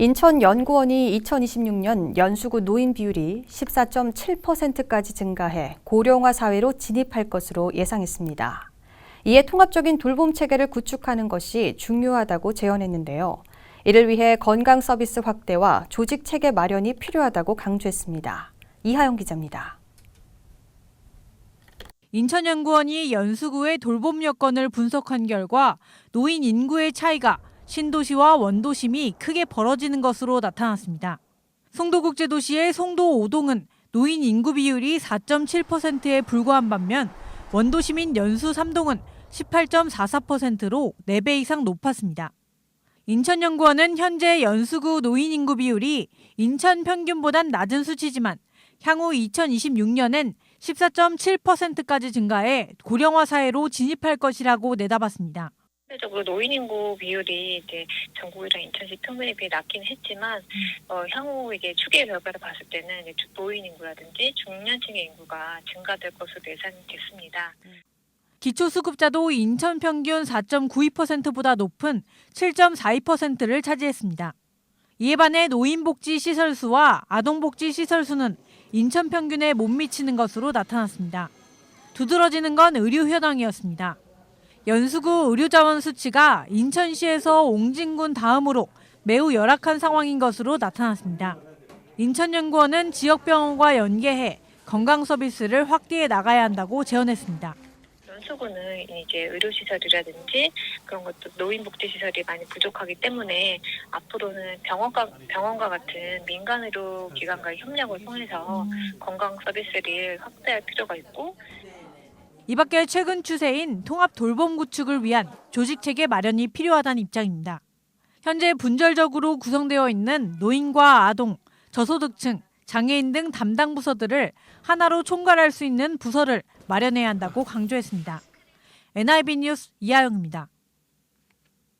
인천연구원이 2026년 연수구 노인 비율이 14.7%까지 증가해 고령화 사회로 진입할 것으로 예상했습니다. 이에 통합적인 돌봄 체계를 구축하는 것이 중요하다고 제언했는데요. 이를 위해 건강 서비스 확대와 조직 체계 마련이 필요하다고 강조했습니다. 이하영 기자입니다. 인천연구원이 연수구의 돌봄 여건을 분석한 결과 노인 인구의 차이가 신도시와 원도심이 크게 벌어지는 것으로 나타났습니다. 송도국제도시의 송도 5동은 노인 인구 비율이 4.7%에 불과한 반면 원도시민 연수 3동은 18.44%로 4배 이상 높았습니다. 인천연구원은 현재 연수구 노인 인구 비율이 인천 평균보단 낮은 수치지만 향후 2026년엔 14.7%까지 증가해 고령화 사회로 진입할 것이라고 내다봤습니다. 실질적으로 노인 인구 비율이 이제 전국이랑 인천시 평균에 비해 낮긴 했지만 어, 향후 이게 추계 결과를 봤을 때는 이제 노인 인구라든지 중년층의 인구가 증가될 것으로 예상이 됐습니다. 기초수급자도 인천 평균 4.92%보다 높은 7.42%를 차지했습니다. 이에 반해 노인복지시설 수와 아동복지시설 수는 인천 평균에 못 미치는 것으로 나타났습니다. 두드러지는 건 의료 현황이었습니다. 연수구 의료자원 수치가 인천시에서 옹진군 다음으로 매우 열악한 상황인 것으로 나타났습니다. 인천연구원은 지역병원과 연계해 건강 서비스를 확대해 나가야 한다고 제언했습니다. 연수구는 이제 의료시설이라든지 그런 것도 노인복지시설이 많이 부족하기 때문에 앞으로는 병원과, 병원과 같은 민간 의료기관과의 협력을 통해서 건강 서비스를 확대할 필요가 있고 이 밖에 최근 추세인 통합 돌봄 구축을 위한 조직 체계 마련이 필요하다는 입장입니다. 현재 분절적으로 구성되어 있는 노인과 아동, 저소득층, 장애인 등 담당 부서들을 하나로 총괄할 수 있는 부서를 마련해야 한다고 강조했습니다. NIB 뉴스 이하영입니다.